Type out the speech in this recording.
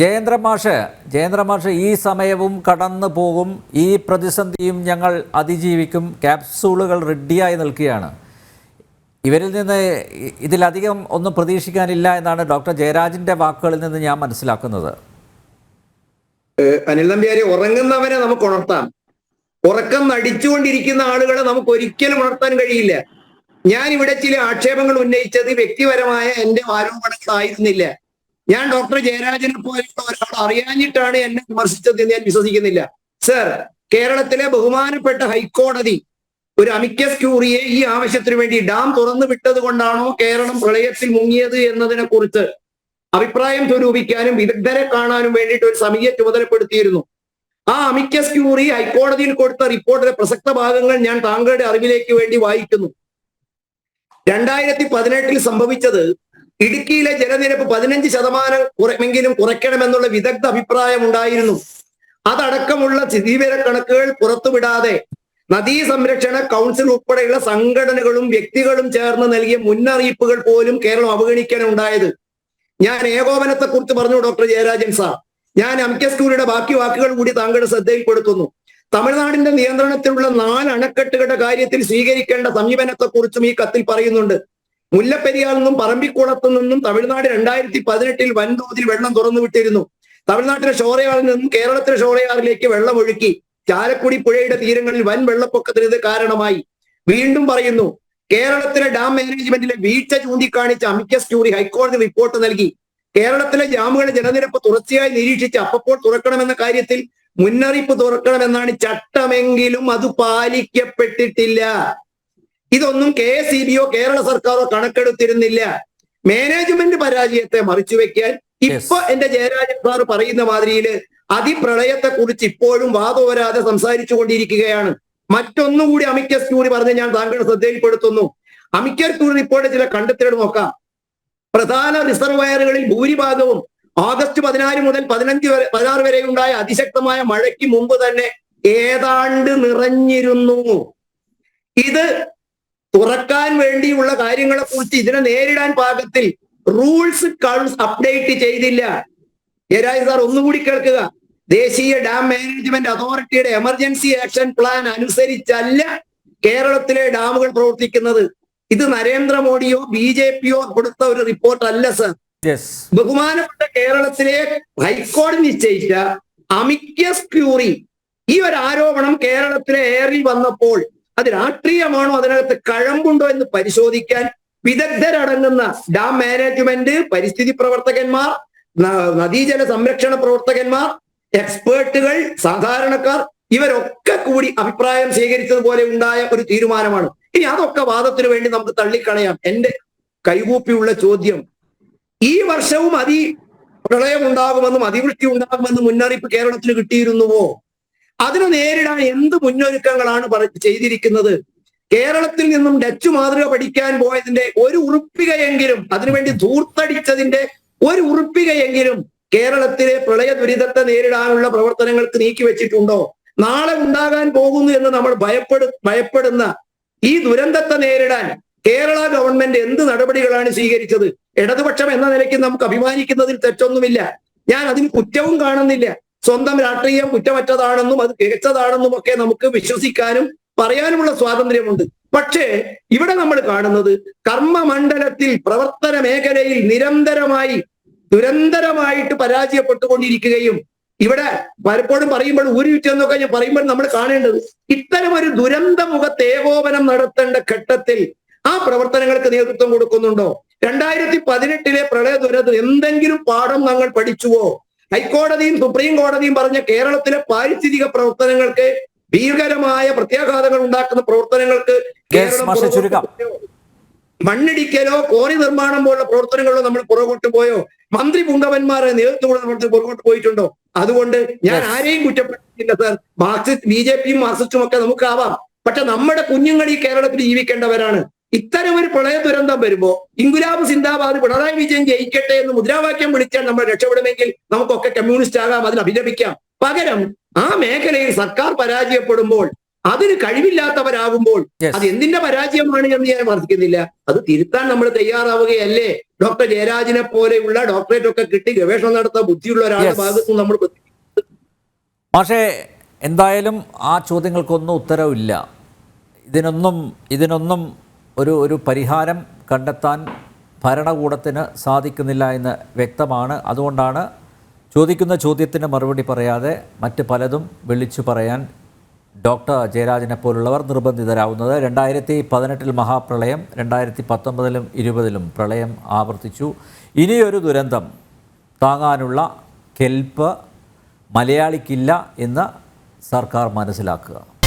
ജയേന്ദ്ര മാഷ് ജയേന്ദ്ര മാഷ് ഈ സമയവും കടന്നു പോകും. ഈ പ്രതിസന്ധിയും ഞങ്ങൾ അതിജീവിക്കും. ക്യാപ്സൂളുകൾ റെഡിയായി നിൽക്കുകയാണ്. ഇവരിൽ നിന്ന് ഇതിലധികം ഒന്നും പ്രതീക്ഷിക്കാനില്ല എന്നാണ് ഡോക്ടർ ജയരാജിന്റെ വാക്കുകളിൽ നിന്ന് ഞാൻ മനസ്സിലാക്കുന്നത്. അനിൽ നമ്പ്യാരി ഉറങ്ങുന്നവനെ നമുക്ക് ഉണർത്താം. ഉറക്കം നടിച്ചുകൊണ്ടിരിക്കുന്ന ആളുകളെ നമുക്ക് ഒരിക്കലും ഉണർത്താൻ കഴിയില്ല. ഞാൻ ഇവിടെ ചില ആക്ഷേപങ്ങൾ ഉന്നയിച്ചത് വ്യക്തിപരമായ എന്റെ ആരോപണങ്ങളായിരുന്നില്ല ഞാൻ ഡോക്ടർ ജയരാജനെ പോലെയുള്ള ഒരാൾ അറിയാഞ്ഞിട്ടാണ് എന്നെ വിമർശിച്ചത് എന്ന് ഞാൻ വിശ്വസിക്കുന്നില്ല. സർ കേരളത്തിലെ ബഹുമാനപ്പെട്ട ഹൈക്കോടതി ഒരു അമിക്കസ് ക്യൂറിയെ ഈ ആവശ്യത്തിന് വേണ്ടി ഡാം തുറന്നു വിട്ടത് കൊണ്ടാണോ കേരളം പ്രളയത്തിൽ മുങ്ങിയത് എന്നതിനെ കുറിച്ച് അഭിപ്രായം സ്വരൂപിക്കാനും വിദഗ്ധരെ കാണാനും വേണ്ടിയിട്ട് ഒരു സമിതിയെ ചുമതലപ്പെടുത്തിയിരുന്നു. ആ അമിക്കസ് ക്യൂറി ഹൈക്കോടതിയിൽ കൊടുത്ത റിപ്പോർട്ടിലെ പ്രസക്ത ഭാഗങ്ങൾ ഞാൻ താങ്കളുടെ അറിവിലേക്ക് വേണ്ടി വായിക്കുന്നു. രണ്ടായിരത്തി പതിനെട്ടിൽ സംഭവിച്ചത് ഇടുക്കിയിലെ ജലനിരപ്പ് പതിനഞ്ച് ശതമാനം കുറമെങ്കിലും കുറയ്ക്കണമെന്നുള്ള വിദഗ്ധ അഭിപ്രായം ഉണ്ടായിരുന്നു. അതടക്കമുള്ള സ്ഥിതിവിവര കണക്കുകൾ പുറത്തുവിടാതെ നദീ സംരക്ഷണ കൗൺസിൽ ഉൾപ്പെടെയുള്ള സംഘടനകളും വ്യക്തികളും ചേർന്ന് നൽകിയ മുന്നറിയിപ്പുകൾ പോലും കേരളം അവഗണിക്കാൻ ഉണ്ടായത് ഞാൻ ഏകോപനത്തെ കുറിച്ച് പറഞ്ഞു ഡോക്ടർ ജയരാജൻ സാർ. ഞാൻ എം കെ സ്കൂളിയുടെ ബാക്കി വാക്കുകൾ കൂടി താങ്കളുടെ ശ്രദ്ധയിൽപ്പെടുത്തുന്നു. തമിഴ്നാടിന്റെ നിയന്ത്രണത്തിലുള്ള നാല് അണക്കെട്ടുകളുടെ കാര്യത്തിൽ സ്വീകരിക്കേണ്ട സമീപനത്തെക്കുറിച്ചും ഈ കത്തിൽ പറയുന്നുണ്ട്. മുല്ലപ്പെരിയാറിൽ നിന്നും പറമ്പിക്കുളത്തു നിന്നും തമിഴ്നാട് രണ്ടായിരത്തി പതിനെട്ടിൽ വൻതോതിൽ വെള്ളം തുറന്നു വിട്ടിരുന്നു. തമിഴ്നാട്ടിലെ ഷോറയാറിൽ നിന്നും കേരളത്തിലെ ഷോറയാറിലേക്ക് വെള്ളം ഒഴുക്കി. ചാലക്കുടി പുഴയുടെ തീരങ്ങളിൽ വൻ വെള്ളപ്പൊക്കത്തിന് ഇത് കാരണമായി. വീണ്ടും പറയുന്നു കേരളത്തിലെ ഡാം മാനേജ്മെന്റിലെ വീഴ്ച ചൂണ്ടിക്കാണിച്ച അമിക്കസ് ക്യൂറി ഹൈക്കോടതി റിപ്പോർട്ട് നൽകി. കേരളത്തിലെ ഡാമുകളുടെ ജലനിരപ്പ് തുടർച്ചയായി നിരീക്ഷിച്ച് അപ്പോൾ തുറക്കണമെന്ന കാര്യത്തിൽ മുന്നറിയിപ്പ് തുറക്കണമെന്നാണ് ചട്ടമെങ്കിലും അത് പാലിക്കപ്പെട്ടിട്ടില്ല. ഇതൊന്നും കെ എസ് ഇ ബിയോ കേരള സർക്കാരോ കണക്കെടുത്തിരുന്നില്ല. മാനേജ്മെന്റ് പരാജയത്തെ മറിച്ചു വെക്കാൻ ഇപ്പൊ എന്റെ ജയരാജൻ സാർ പറയുന്ന മാതിരിയിൽ അതിപ്രളയത്തെ കുറിച്ച് ഇപ്പോഴും വാദോരാതെ സംസാരിച്ചു കൊണ്ടിരിക്കുകയാണ്. മറ്റൊന്നുകൂടി അമിക്കസ് ക്യൂറി പറഞ്ഞ് ഞാൻ താങ്കളുടെ ശ്രദ്ധയിൽപ്പെടുത്തുന്നു. അമിക്കസ് ക്യൂറി റിപ്പോർട്ട് ചില കണ്ടെത്തലുകൾ നോക്കാം. പ്രധാന റിസർവയറുകളിൽ ഭൂരിഭാഗവും ഓഗസ്റ്റ് പതിനാറ് മുതൽ പതിനഞ്ച് വരെ പതിനാറ് വരെ ഉണ്ടായ അതിശക്തമായ മഴയ്ക്ക് മുമ്പ് തന്നെ ഏതാണ്ട് നിറഞ്ഞിരുന്നു. ഇത് തുറക്കാൻ വേണ്ടിയുള്ള കാര്യങ്ങളെ കുറിച്ച് ഇതിനെ നേരിടാൻ പാകത്തിൽ റൂൾസ് അപ്ഡേറ്റ് ചെയ്തില്ല. ജയരാജ് സാർ ഒന്നുകൂടി കേൾക്കുക. ദേശീയ ഡാം മാനേജ്മെന്റ് അതോറിറ്റിയുടെ എമർജൻസി ആക്ഷൻ പ്ലാൻ അനുസരിച്ചല്ല കേരളത്തിലെ ഡാമുകൾ പ്രവർത്തിക്കുന്നത്. ഇത് നരേന്ദ്രമോദിയോ ബി ജെ പിയോ കൊടുത്ത ഒരു റിപ്പോർട്ട് അല്ല സർ ബഹുമാനപ്പെട്ട കേരളത്തിലെ ഹൈക്കോടതി നിശ്ചയിച്ച അമിക്കസ് ക്യൂറി ഈ ഒരു ആരോപണം കേരളത്തിലെ എയറിൽ വന്നപ്പോൾ അത് രാഷ്ട്രീയമാണോ അതിനകത്ത് കഴമ്പുണ്ടോ എന്ന് പരിശോധിക്കാൻ വിദഗ്ധരടങ്ങുന്ന ഡാം മാനേജ്മെന്റ് പരിസ്ഥിതി പ്രവർത്തകന്മാർ നദീജല സംരക്ഷണ പ്രവർത്തകന്മാർ എക്സ്പേർട്ടുകൾ സാധാരണക്കാർ ഇവരൊക്കെ കൂടി അഭിപ്രായം സ്വീകരിച്ചതുപോലെ ഉണ്ടായ ഒരു തീരുമാനമാണ്. ഇനി അതൊക്കെ വാദത്തിനു വേണ്ടി നമുക്ക് തള്ളിക്കളയാം. എന്റെ കൈകൂപ്പിയുള്ള ചോദ്യം ഈ വർഷവും അതി പ്രളയം ഉണ്ടാകുമെന്നും അതിവൃഷ്ടി ഉണ്ടാകുമെന്നും മുന്നറിയിപ്പ് കേരളത്തിന് കിട്ടിയിരുന്നുവോ? അതിനെ നേരിടാൻ എന്ത് മുന്നൊരുക്കങ്ങളാണ് ചെയ്തിരിക്കുന്നത്? കേരളത്തിൽ നിന്നും ഡച്ച് മാതൃക പഠിക്കാൻ പോയതിന്റെ ഒരു ഉറുപ്പികയെങ്കിലും അതിനുവേണ്ടി ധൂർത്തടിച്ചതിന്റെ ഒരു ഉറുപ്പികയെങ്കിലും കേരളത്തിലെ പ്രളയ ദുരിതത്തെ നേരിടാനുള്ള പ്രവർത്തനങ്ങൾക്ക് നീക്കി വെച്ചിട്ടുണ്ടോ? നാളെ ഉണ്ടാകാൻ പോകുന്നു എന്ന് നമ്മൾ ഭയപ്പെടു ഭയപ്പെടുന്ന ഈ ദുരന്തത്തെ നേരിടാൻ കേരള ഗവൺമെന്റ് എന്ത് നടപടികളാണ് സ്വീകരിച്ചത്? ഇടതുപക്ഷം എന്ന നിലയ്ക്ക് നമുക്ക് അഭിമാനിക്കുന്നതിൽ തെറ്റൊന്നുമില്ല. ഞാൻ അതിൽ കുറ്റവും കാണുന്നില്ല. സ്വന്തം രാഷ്ട്രീയം കുറ്റമറ്റതാണെന്നും അത് മികച്ചതാണെന്നും ഒക്കെ നമുക്ക് വിശ്വസിക്കാനും പറയാനുമുള്ള സ്വാതന്ത്ര്യമുണ്ട്. പക്ഷേ ഇവിടെ നമ്മൾ കാണുന്നത് കർമ്മമണ്ഡലത്തിൽ പ്രവർത്തന മേഖലയിൽ നിരന്തരമായി ദുരന്തരമായിട്ട് പരാജയപ്പെട്ടുകൊണ്ടിരിക്കുകയും ഇവിടെ പലപ്പോഴും പറയുമ്പോൾ ഊരിവിറ്റെന്നൊക്കെ ഞാൻ പറയുമ്പോൾ നമ്മൾ കാണേണ്ടത് ഇത്തരം ഒരു ദുരന്ത മുഖത്ത് ഏകോപനം നടത്തേണ്ട ഘട്ടത്തിൽ ആ പ്രവർത്തനങ്ങൾക്ക് നേതൃത്വം കൊടുക്കുന്നുണ്ടോ? രണ്ടായിരത്തി പതിനെട്ടിലെ പ്രളയ ദുരന്തം എന്തെങ്കിലും പാഠം ഞങ്ങൾ പഠിച്ചുവോ? ഹൈക്കോടതിയും സുപ്രീം കോടതിയും പറഞ്ഞ കേരളത്തിലെ പാരിസ്ഥിതിക പ്രവർത്തനങ്ങൾക്ക് ഭീകരമായ പ്രത്യാഘാതങ്ങൾ ഉണ്ടാക്കുന്ന പ്രവർത്തനങ്ങൾക്ക് കേരളം മണ്ണിടിക്കലോ കോറി നിർമ്മാണം പോലുള്ള പ്രവർത്തനങ്ങളോ നമ്മൾ പുറകോട്ട് പോയോ? മന്ത്രി പുങ്കവന്മാരെ നേതൃത്വം നമ്മൾ പുറകോട്ട് പോയിട്ടുണ്ടോ? അതുകൊണ്ട് ഞാൻ ആരെയും കുറ്റപ്പെടുത്തില്ല സാർ മാർക്സിസ്റ്റ് ബി ജെ പിയും മാർക്സിസ്റ്റും ഒക്കെ നമുക്കാവാം. പക്ഷെ നമ്മുടെ കുഞ്ഞുങ്ങൾ ഈ കേരളത്തിൽ ജീവിക്കേണ്ടവരാണ്. ഇത്തരം ഒരു പ്രളയ ദുരന്തം വരുമ്പോ ഇൻഗുലാബ് സിന്ദാബാദ് പിണറായി വിജയൻ ജയിക്കട്ടെ എന്ന് മുദ്രാവാക്യം വിളിച്ചാൽ നമ്മൾ രക്ഷപ്പെടുമെങ്കിൽ നമുക്കൊക്കെ കമ്മ്യൂണിസ്റ്റ് ആകാം അതിന് അഭിലപിക്കാം. പകരം ആ മേഖലയിൽ സർക്കാർ പരാജയപ്പെടുമ്പോൾ അതിന് കഴിവില്ലാത്തവരാകുമ്പോൾ. അത് എന്തിന്റെ പരാജയമാണ് എന്ന് ഞാൻ മറക്കുന്നില്ല അത് തിരുത്താൻ നമ്മൾ തയ്യാറാവുകയല്ലേ? ഡോക്ടർ ജയരാജിനെ പോലെയുള്ള ഡോക്ടറേറ്റ് ഒക്കെ കിട്ടി ഗവേഷണം നടത്താൻ ബുദ്ധിയുള്ള ഒരാളുടെ ഭാഗത്ത് നമ്മൾ പക്ഷേ എന്തായാലും ആ ചോദ്യങ്ങൾക്കൊന്നും ഉത്തരവില്ല. ഇതിനൊന്നും ഇതിനൊന്നും ഒരു ഒരു പരിഹാരം കണ്ടെത്താൻ ഭരണകൂടത്തിന് സാധിക്കുന്നില്ല എന്ന് വ്യക്തമാണ്. അതുകൊണ്ടാണ് ചോദിക്കുന്ന ചോദ്യത്തിന് മറുപടി പറയാതെ മറ്റ് പലതും വിളിച്ചു പറയാൻ ഡോക്ടർ ജയരാജനെ പോലുള്ളവർ നിർബന്ധിതരാകുന്നത് രണ്ടായിരത്തി പതിനെട്ടിൽ മഹാപ്രളയം രണ്ടായിരത്തി പത്തൊമ്പതിലും ഇരുപതിലും പ്രളയം ആവർത്തിച്ചു. ഇനിയൊരു ദുരന്തം. താങ്ങാനുള്ള കെൽപ്പ് മലയാളിക്കില്ല എന്ന് സർക്കാർ മനസ്സിലാക്കുക.